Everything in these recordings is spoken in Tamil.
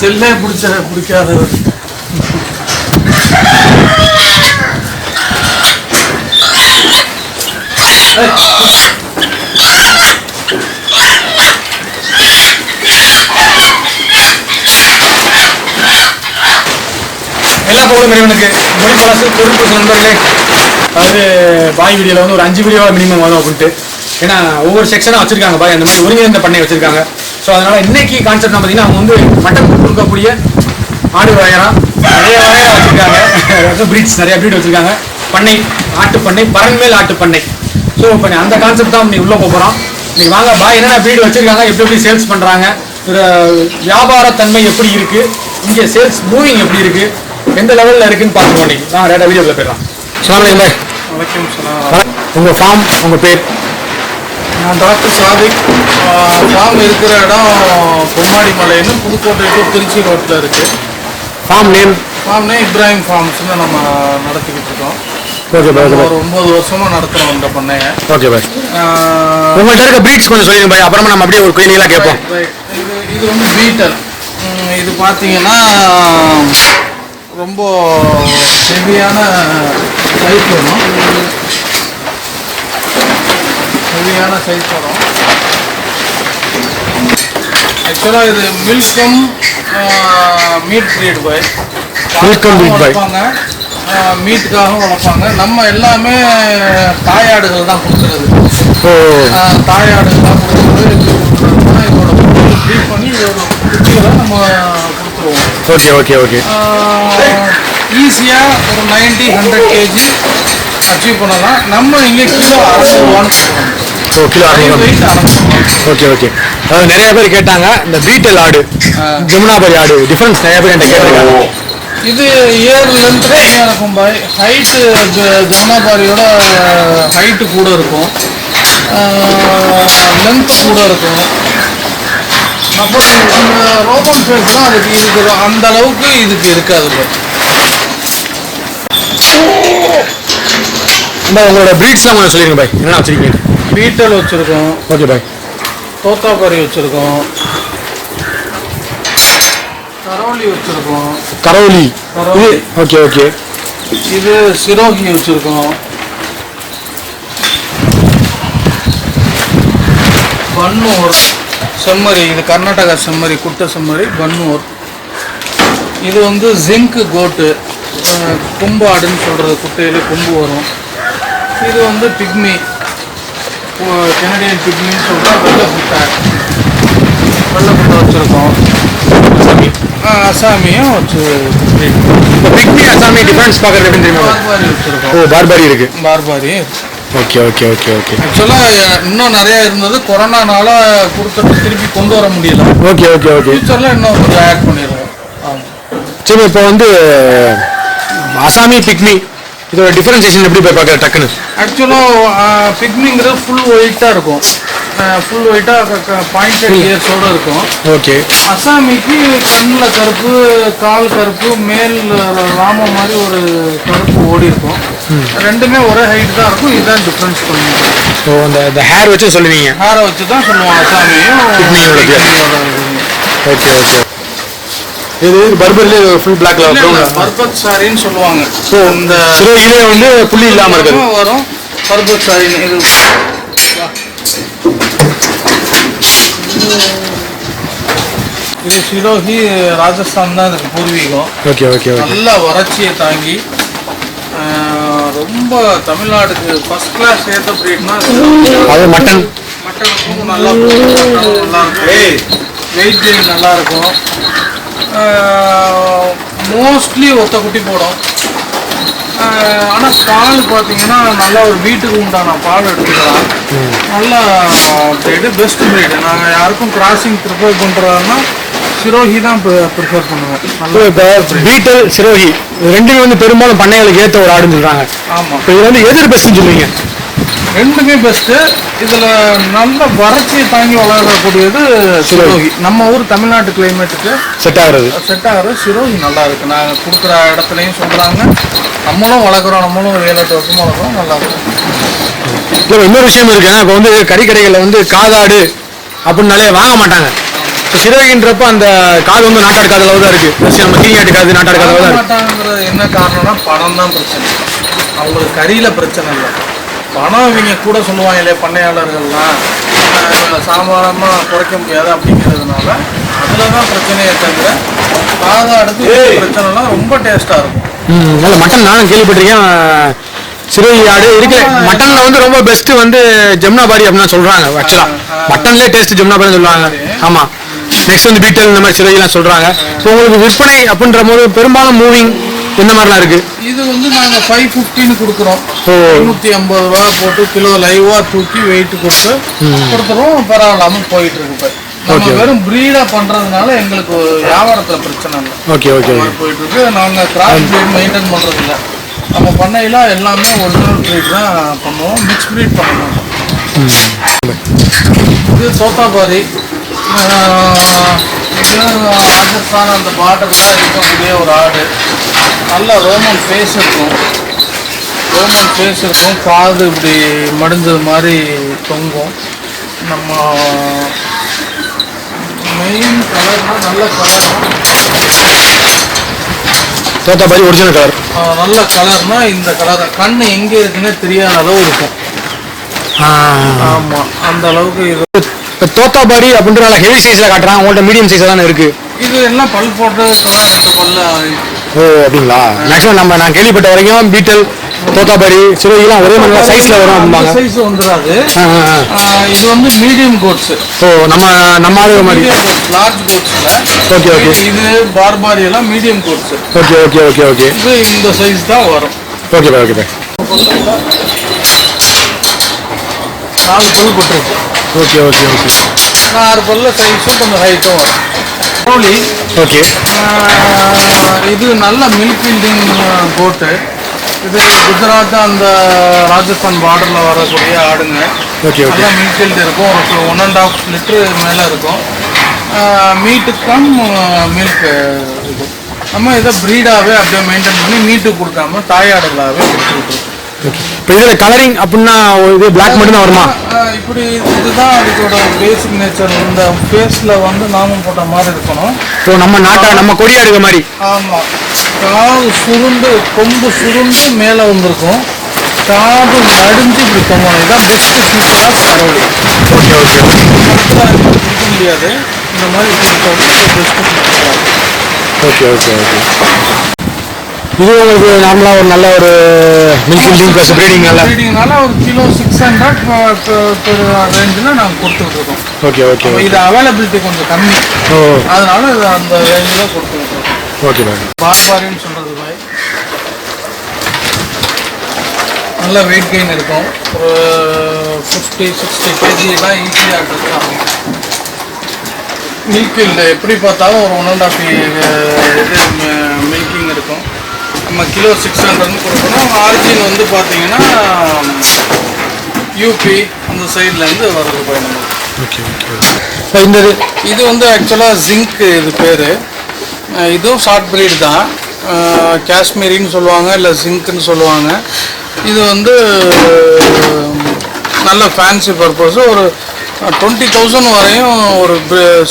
செல்லே பிடிச்ச பிடிக்காதவர் எல்லா புகழும் இறைவனுக்கு மொழி பழசு பொறுப்பு நண்பர்களே. அதாவது பாய் வீடியோவில் வந்து ஒரு அஞ்சு வீடியோவாக மினிமம் வரும் அப்படின்ட்டு. ஏன்னா ஒவ்வொரு செக்ஷனாக வச்சுருக்காங்க பாய் அந்த மாதிரி ஒருங்கிணைந்த பண்ணை வச்சுருக்காங்க. ஸோ அதனால இன்னைக்கு கான்செப்ட் பார்த்தீங்கன்னா அவங்க வந்து மட்டன் கொடுக்கக்கூடிய ஆடு வகையரா நிறைய வகையாக வச்சிருக்காங்க. பிரீட்ஸ் நிறைய பிரீட் வச்சிருக்காங்க. பண்ணை ஆட்டு பண்ணை பரன்மேல் ஆட்டு பண்ணை. ஸோ இப்போ அந்த கான்செப்ட் தான் நீ உள்ளே போகிறோம் இன்னைக்கு வாங்க பாய் என்னென்ன பிரீடு வச்சிருக்காங்க எப்படி எப்படி சேல்ஸ் பண்ணுறாங்க வியாபார தன்மை எப்படி இருக்கு இங்கே சேல்ஸ் மூவிங் எப்படி இருக்கு எந்த லெவலில் இருக்குன்னு பார்த்துக்கோ இன்னைக்கு. நான் ரேட்டா வீடியோவில் போயிடலாம். வணக்கம் உங்கள் ஃபார்ம் உங்கள் பேர்? நான் டாக்டர் சாதிக். ஃபார்ம் இருக்கிற இடம் பொம்மாடி மலைன்னு புதுக்கோட்டை டு திருச்சி ரோட்டில் இருக்குது ஃபார்ம் நேம் ஃபார்ம்னே இப்ராஹிம் ஃபார்ம்ஸ்னு நம்ம நடத்திக்கிட்டு இருக்கோம். ஓகே பாய் ஒரு ஒம்பது வருஷமாக நடத்துகிறோம் இந்த பண்ணையை. ஓகே பாய் உங்கள்கிட்ட இருக்க பிரீட்ஸ் கொஞ்சம் சொல்லுங்க பாய். அப்புறமா நம்ம அப்படியே ஒரு குயினிங்களாக கேட்போம். இது இது வந்து பீட்டல் ம், இது பார்த்தீங்கன்னா ரொம்ப ஹெவியான சைஸ் வரும் ஹெவியான சைஸ் வரும் ஆக்சுவலாக இது மில்கம் மீட் ப்ரீட் பாய் boy. வளர்ப்பாங்க. மீட்டுக்காகவும் வளர்ப்பாங்க. நம்ம எல்லாமே தாயாடுகள் தான் கொடுக்குறது. ஓ. ஆஹ் தாயாடுகள்லாம் கொடுக்குறது. இதோட ப்ரீட் பண்ணி இதோட நம்ம கொடுத்துருவோம். ஓகே ஓகே ஓகே ஈஸியாக ஒரு நைன்ட்டி ஹண்ட்ரட் கேஜி அச்சீவ் பண்ணலாம். நம்ம இங்கே கிலோ அறநூறுவான்னு கொடுக்குறோம் ஓ கிலோ அறுநூறு ஓகே ஓகே அதாவது நிறைய பேர் கேட்டாங்க இந்த பீட்டல் ஆடு. ஜமுனாபரி ஆடு டிஃபரன்ஸ் நிறைய பேர் என்கிட்ட கேட்டிருக்காங்க. இது இயர் லென்த் கம்மியாக இருக்கும் பாய் ஹைட்டு ஜமுனாபாரியோட ஹைட்டு கூட இருக்கும். லென்த்து கூட இருக்கும். அப்புறம் இந்த ரோமன் ஃபேஸ் தான் அதுக்கு இதுக்கு அந்த அளவுக்கு இதுக்கு இருக்காது பாய் இந்த உங்களோட பிரீட்ஸ்லாம் கொஞ்சம் சொல்லிருங்க பாய். என்ன வச்சிருக்கீங்க? பீட்டல் வச்சுருக்கோம். Okay bye. தோத்தாபாரி வச்சுருக்கோம். கரவலி வச்சுருக்கோம். கரௌலி கரௌலி. ஓகே ஓகே இது சிரோகி வச்சுருக்கோம். பன்னூர் செம்மறி. இது கர்நாடகா செம்மறி குட்டை செம்மறி பன்னூர் இது வந்து ஜிங்க் கோட்டு. அஹ், கொம்பு ஆடுன்னு சொல்கிறது குட்டையில கொம்பு வரும். இது வந்து பிக்மி. கெனடியன் பிக்மின்னு சொல்கிற வெள்ளை குட்டை வெள்ளை குட்டை வச்சுருக்கோம். அசாமி. அசாமியும் வச்சு பிக்மி. அசாமி டிஃபரன்ஸ் பார்க்குறது எப்படின்னு தெரியுமா? வச்சுருக்கோம். ஓ பார்பாரி இருக்கு. Barbari. Okay okay okay okay. ஆக்சுவலாக இன்னும் நிறைய இருந்தது. கொரோனானால கொடுத்துட்டு திருப்பி கொண்டு வர முடியல. Okay okay okay. ஃபியூச்சரில் இன்னும் கொஞ்சம் ஆட் பண்ணிடுவோம் சரி இப்போ வந்து அசாமி பிக்மி. இதோட டிஃபரன்சியேஷன் எப்படி போய் பார்க்குற டக்குன்னு? ஆக்சுவலாக பிக்னிங்கிறது ஃபுல் ஒயிட்டாக இருக்கும். ஃபுல் ஒயிட்டாக பாயிண்டட் இயர்ஸோட இருக்கும். ஓகே அசாமிக்கு கண்ணில் கருப்பு கால் கருப்பு மேல் ராம மாதிரி ஒரு கருப்பு ஓடி இருக்கும். ரெண்டுமே ஒரே ஹைட் தான் இருக்கும். இதுதான் டிஃப்ரென்ஸ் பண்ணுவோம் ஸோ அந்த இந்த ஹேர் வச்சு சொல்லுவீங்க? ஹேரை வச்சு தான் சொல்லுவோம் அசாமியும். ஓகே ஓகே இது பர்பர்லேயே ஃபுல் பிளாக்ல பர்பத் சாரின்னு சொல்லுவாங்க. ஸோ இந்த சிரோகிலே வந்து புள்ளி இல்லாமல் இருக்குது. வரும். பர்பத் சாரின்னு இது. இது சிரோஹி ராஜஸ்தான் தான் இதுக்கு பூர்வீகம். Okay okay okay. நல்ல வறட்சியை தாங்கி ரொம்ப தமிழ்நாடுக்கு ஃபர்ஸ்ட் கிளாஸ் ஏற்ற பிரீட்னா அது மட்டன். மட்டனுக்கும் நல்லா நல்லா இருக்கும். வெயிட் கெயின் நல்லா இருக்கும். மோஸ்ட்லி ஒத்த குட்டி போடும் ஆனால் பால் பார்த்தீங்கன்னா நல்லா ஒரு வீட்டுக்கு உண்டான பால் எடுத்துக்கலாம். நல்லா breed பெஸ்ட் breed. நாங்கள் யாருக்கும் கிராசிங் ப்ரிஃபர் பண்ணுறதுனா சிரோஹி தான் ப்ரிஃபர் நல்லா இப்போ பீட்டல் சிரோகி இது ரெண்டுமே வந்து பெரும்பாலும் பண்ணைகளுக்கு ஏற்ற ஒரு ஆடுன்னு சொல்கிறாங்க ஆமாம் இப்போ இது வந்து எது பெஸ்ட்னு சொல்லுவீங்க? ரெண்டுமே பெஸ்ட்டு இதில் நல்ல வறட்சியை தாங்கி வளரக்கூடியது சிரோஹி. நம்ம ஊர் தமிழ்நாட்டு கிளைமேட்டுக்கு செட் ஆகுறது. செட் ஆகிற சிரோஹி. நல்லா இருக்கு. நாங்கள் கொடுக்குற இடத்துலையும் சொல்கிறாங்க நம்மளும் வளர்க்குறோம். நம்மளும் ஒரு ஏழு எட்டு வளர்க்குறோம். நல்லா இருக்கும் இன்னொரு விஷயம் இருக்கு. இப்போ வந்து கறி கடைகளில் வந்து காதாடு அப்படின்னாலே வாங்க மாட்டாங்க. ஸோ சிறகின்றப்ப அந்த காது வந்து நாட்டாடு காது அளவு தான் இருக்கு நம்ம கிளியாட்டு காது நாட்டாடு காது அளவு தான் என்ன காரணம்னா பணம் தான் பிரச்சனை. அவங்களுக்கு கறியில பிரச்சனை இல்லை. பணம் இவங்க கூட சொல்லுவாங்க இல்லையா பண்ணையாளர்கள்லாம். ஆஹ் சாதாரணமா குறைக்க முடியாது அப்படிங்கிறதுனால அதில் தான் பிரச்சனையே தவிர காதை அடுத்து பிரச்சனைலாம் ரொம்ப டேஸ்ட்டாக இருக்கும். ம் நல்ல மட்டன் நானும் கேள்விப்பட்டிருக்கேன். சிறுவை ஆடு இருக்கு. மட்டன்ல வந்து ரொம்ப பெஸ்ட் வந்து ஜெம்னாபாரி அப்படின்னு சொல்றாங்க ஆக்சுவலா மட்டன்லேயே டேஸ்ட் ஜெம்னாபாரி சொல்லுவாங்க. ஆமா. நெக்ஸ்ட் வந்து பீட்டல் இந்த மாதிரி சிறுவைலாம் சொல்றாங்க. இப்போ உங்களுக்கு விற்பனை அப்படின்ற போது பெரும்பாலும் மூவிங் இந்த மாதிரிலாம் இருக்கு. இது வந்து நாங்கள் ஃபைவ் ஃபிஃப்டின்னு கொடுக்குறோம். ஓ. ஐநூற்றி ஐம்பது ரூபா போட்டு கிலோ லைவாக தூக்கி வெயிட் கொடுத்து கொடுத்துருவோம் பரவாயில்லாமல் போயிட்டு இருக்கு நம்ம வெறும் ப்ரீடாக பண்ணுறதுனால எங்களுக்கு வியாபாரத்தில் பிரச்சனை இல்லை. Okay okay. போயிட்டு இருக்கு கிராஸ் ப்ரீட் மெயின்டைன் பண்ணுறது இல்லை நம்ம பண்ணையில் எல்லாமே ஒரிஜினல் ப்ரீட் தான் பண்ணுவோம். மிக்ஸ் ப்ரீட் பண்ண மாட்டோம் இது இது ராஜஸ்தான் அந்த பார்டரில் இருக்கக்கூடிய ஒரு ஆடு. நல்ல ரோமன் ஃபேஸ் இருக்கும். ரோமன் ஃபேஸ் இருக்கும். காது இப்படி மடிஞ்சது மாதிரி தொங்கும். நம்ம மெயின் கலர்னா நல்ல கலர் தோத்தாபாரி ஒரிஜினல் கலர் நல்ல கலர்னா இந்த கலர் கண் எங்கே இருக்குன்னே தெரியாத அளவு இருக்கும் ஆமாம் அந்த அளவுக்கு இது. இப்போ தோத்தாபாரி அப்படின்ற ஹெவி சைஸில் காட்டுறாங்க உங்கள்ட்ட மீடியம் சைஸில் தானே இருக்கு. இது எல்லாம் பல் போட்டு ரெண்டு பல்ல? ஓ அப்படிங்களா? மேக்ஸிமம் நம்ம நான் கேள்விப்பட்ட வரைக்கும் பீட்டல் தோத்தாபாரி சிறுவைலாம் ஒரே மாதிரி சைஸில் வரும் அப்படிம்பாங்க. சைஸ் வந்துடாது இது வந்து மீடியம் கோட்ஸ் ஓ நம்ம நம்ம ஆளுக மாதிரி. கோட்ஸ் லார்ஜ் கோட்ஸ்ல ஓகே ஓகே இது பார்பாரி எல்லாம் medium goats okay okay okay okay இது இந்த சைஸ் தான் வரும். ஓகே பாய் ஓகே பாய் நாலு பல் போட்டுருக்கு. ஓகே ஓகே ஓகே ஆறு பல்ல சைஸும் கொஞ்சம் ஹைட்டும் வரும். கோழி ஓகே. இது நல்ல மில்க் ஃபீல்டிங் கோட்டு இது குஜராத் அந்த ராஜஸ்தான் பார்டரில் வரக்கூடிய ஆடுங்க. ஓகே நல்லா மில்க் ஃபீல்டு இருக்கும். ஒரு ஒன் அண்ட் ஆஃப் லிட்ரு மேலே இருக்கும். மீட்டு கம் மில்க் இது. நம்ம இதை ப்ரீடாகவே அப்படியே மெயின்டைன் பண்ணி மீட்டு கொடுக்காம தாயாடுகளாகவே கொடுத்துருக்கோம். இப்போ இதில் கலரிங் அப்படின்னா இது பிளாக் மட்டும் தான் வருமா இப்படி இதுதான் அதுக்கோட பேசிக் நேச்சர் இந்த ஃபேஸில் வந்து நாமம் போட்ட மாதிரி இருக்கணும். ஸோ நம்ம நாட்டா நம்ம கொடியாடுக மாதிரி. ஆமாம் காது சுருண்டு கொம்பு சுருண்டு மேலே வந்திருக்கும். காது மடிஞ்சு இப்படி தொங்கணும். இதான் best feature of Karauli okay okay கொடுக்க முடியாது. இந்த மாதிரி கொடுத்தோம்னா best feature okay okay okay இது உங்களுக்கு நார்மலாக ஒரு நல்ல ஒரு மில்க் ஃபீல்டிங் ப்ளஸ் ப்ரீடிங் நல்ல? ப்ரீடிங்னால ஒரு கிலோ சிக்ஸ் ஹண்ட்ரட் ரேஞ்சில் நாங்கள் கொடுத்துட்ருக்கோம் ஓகே ஓகே இது அவைலபிலிட்டி கொஞ்சம் கம்மி. ஓ. அதனால இது அந்த ரேஞ்சில் கொடுத்துருக்கோம் ஓகே மேம் பார்பாரின்னு சொல்கிறது பாய். நல்ல வெயிட் கெயின் இருக்கும். ஒரு ஃபிஃப்டி சிக்ஸ்டி கேஜிலாம் ஈஸியாக எடுத்துக்கலாம் மில்க் இல்லை எப்படி பார்த்தாலும் ஒரு ஒன் அண்ட் ஆஃப் இது மில்கிங் இருக்கும். நம்ம கிலோ சிக்ஸ் ஹண்ட்ரட்னு கொடுக்கணும். ஆர்ஜின் வந்து பார்த்தீங்கன்னா யூபி அந்த சைட்லேருந்து வருது போய் நமக்கு ஓகே ஓகே இந்த இது வந்து ஆக்சுவலாக ஜிங்க் இது பேர். இதுவும் ஷார்ட் பிரீட் தான். காஷ்மீரின்னு சொல்லுவாங்க இல்லை ஜிங்க்னு சொல்லுவாங்க. இது வந்து நல்ல ஃபேன்சி பர்பஸ் ஒரு டுவெண்ட்டி தௌசண்ட் வரையும் ஒரு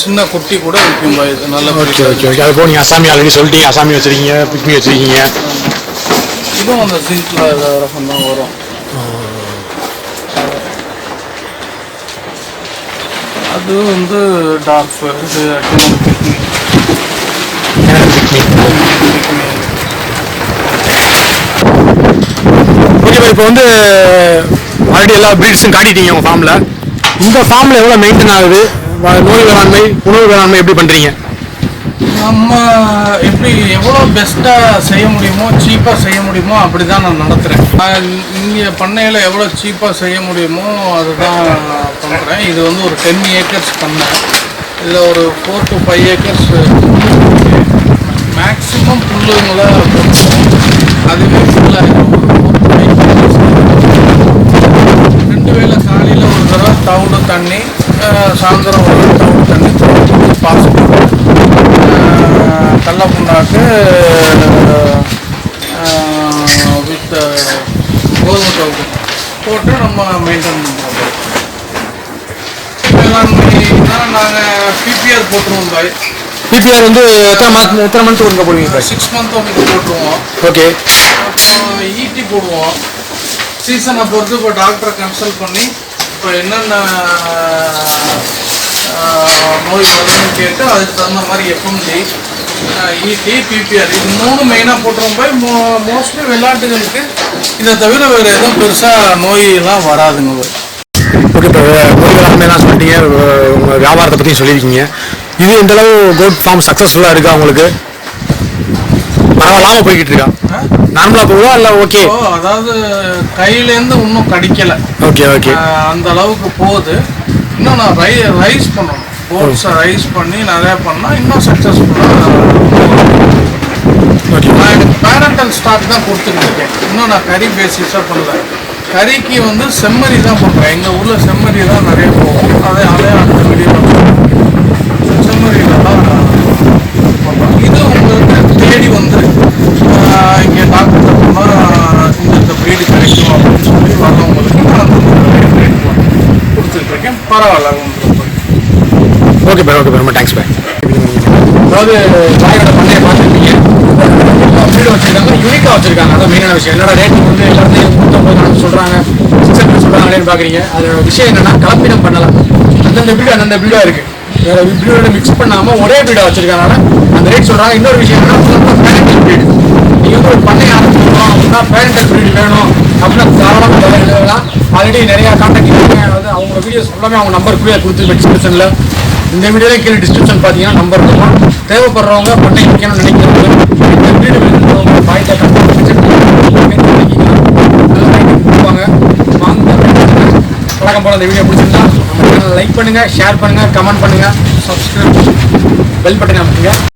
சின்ன குட்டி கூட விற்கும் பாய். இது நல்ல ஓகே. Okay okay. அது போக நீங்கள் அசாமி ஆல்ரெடி சொல்லிட்டீங்க அசாமி வச்சிருக்கீங்க பிக்மி வச்சிருக்கீங்க. இதுவும் அந்த ஜிங்க்ல ரகம் தான் வரும். அது வந்து டார்க் இது பாய் இப்போ வந்து ஆல்ரெடி எல்லா ப்ரீட்ஸும் காட்டிட்டீங்க உங்கள் ஃபார்மில் இந்த ஃபார்மில் எவ்வளோ மெயின்டைன் ஆகுது? நோய் வேளாண்மை உணவு வேளாண்மை எப்படி பண்ணுறீங்க நம்ம எப்படி எவ்வளோ பெஸ்ட்டாக செய்ய முடியுமோ சீப்பாக செய்ய முடியுமோ அப்படி தான் நான் நடத்துகிறேன் இங்கே பண்ணையில் எவ்வளோ சீப்பாக செய்ய முடியுமோ அதுதான் பண்ணுறேன் இது வந்து ஒரு டென் ஏக்கர்ஸ் பண்ணை. இதில் ஒரு four to five acres maximum புல்லுங்களை போட்டுருவோம். அதுவே ஃபுல்லாக ரெண்டு வேளை காலையில் ஒரு தடவை தவிடு தண்ணி சாயந்தரம் ஒரு தவிடு தண்ணி பாஸ் கடல புண்ணாக்கு வித் கோதுமை தவிடு போட்டு நம்ம மெயின்டைன் பண்ணுறோம் வேளாண்மைனா நாங்கள் பிபிஆர் போட்டுருவோம் பாய். பிபிஆர் வந்து எத்தனை மாதம் எத்தனை மந்த் ஒருங்க போடுவீங்க சிக்ஸ் மந்த் ஒன்று போட்டுருவோம். ஓகே அப்புறம் ஈட்டி போடுவோம். சீசனை பொறுத்து இப்போ டாக்டரை கன்சல்ட் பண்ணி இப்போ என்னென்ன நோய் வருதுன்னு கேட்டு அதுக்கு தகுந்த மாதிரி எஃப்எம்டி இடி பிபிஆர் இது மூணு மெயினாக போட்டுருவோம். போய் மோ மோஸ்ட்லி விளையாட்டுகளுக்கு. இதை தவிர வேறு எதுவும் பெருசாக நோயெல்லாம் வராதுங்க. ஓகே இப்போ நோய் சொல்லிட்டீங்க? உங்கள் வியாபாரத்தை பற்றி சொல்லியிருக்கீங்க. இது எந்தளவு கோட் ஃபார்ம் சக்ஸஸ்ஃபுல்லாக இருக்கா உங்களுக்கு? பரவாயில்லாமல் போய்கிட்டு இருக்கா? நார்மலாக போகுதா இல்லை ஓகே அதாவது கையிலேருந்து இன்னும் கடிக்கலை. ஓகே ஓகே அந்த அளவுக்கு போகுது. இன்னும் நான் ரை ரைஸ் பண்ணணும். போர்ட்ஸை ரைஸ் பண்ணி நிறையா பண்ணால் இன்னும் சக்ஸஸ்ஃபுல்லாக ஓகே நான் எனக்கு பேரண்டல் ஸ்டாக் தான் கொடுத்துட்டு இருக்கேன் இன்னும் நான் கறி பேசிஸாக பண்ணல. கறிக்கு வந்து செம்மறி தான் பண்ணுறேன் எங்கள் ஊரில் செம்மறி தான் நிறைய போகும். அதே அதே அந்த வீடியோவில் செம்மறியில் தான் பண்ணுறோம் இது உங்களுக்கு தேடி வந்து இங்கே டாக்டர் போனால் இந்த இந்த ப்ரீடு கிடைக்கும் அப்படின்னு சொல்லி வரவங்களுக்கு நான் கொடுத்துட்ருக்கேன் பரவாயில்ல ஓகே பாய் ஓகே பாய் ரொம்ப தேங்க்ஸ் பாய் அதாவது பாயோட பண்ணையை பார்த்துருக்கீங்க. வீடு வச்சுருக்காங்க. யூனிக்காக வச்சுருக்காங்க. அதான் மெயினான விஷயம். என்னோட ரேட்டிங் வந்து எல்லாத்தையும் நூற்றம்பது நாள் சொல்கிறாங்க சிக்ஸ் ஹண்ட்ரட் சொல்கிறாங்களேன்னு பார்க்குறீங்க. அதோட விஷயம் என்னென்னா கலப்பினம் பண்ணலாம். அந்தந்த வீடு அந்தந்த வீடாக இருக்குது வேற வீடோட மிக்ஸ் பண்ணாமல் ஒரே வீடாக வச்சிருக்கனால அந்த ரேட் சொல்கிறாங்க இன்னொரு விஷயம் என்னன்னா வீடு நீங்கள் ஒரு பண்ணை ஆரம்பிக்கணும் அப்படின்னா பேரண்டல் வீடு வேணும் அப்படின்னா தாராளமாக எழுதலாம். ஆல்ரெடி நிறையா காண்டாக்ட் இருக்காங்க அதாவது அவங்க வீடியோஸ் எல்லாமே அவங்க நம்பர் கூட கொடுத்துருப்பேன் டிஸ்கிரிப்ஷனில் இந்த வீடியோவில் கீழே டிஸ்கிரிப்ஷன் பார்த்தீங்கன்னா நம்பர் இருக்கும். தேவைப்படுறவங்க பண்ணை வைக்கணும்னு நினைக்கிறவங்க இந்த வீடு வேணுன்றவங்க வாங்க வழக்கம் போல அந்த வீடியோ பிடிச்சிருந்தா நம்ம சேனல் லைக் பண்ணுங்கள் ஷேர் பண்ணுங்கள் கமெண்ட் பண்ணுங்கள் சப்ஸ்கிரைப் பெல் பட்டன் அமைப்புங்க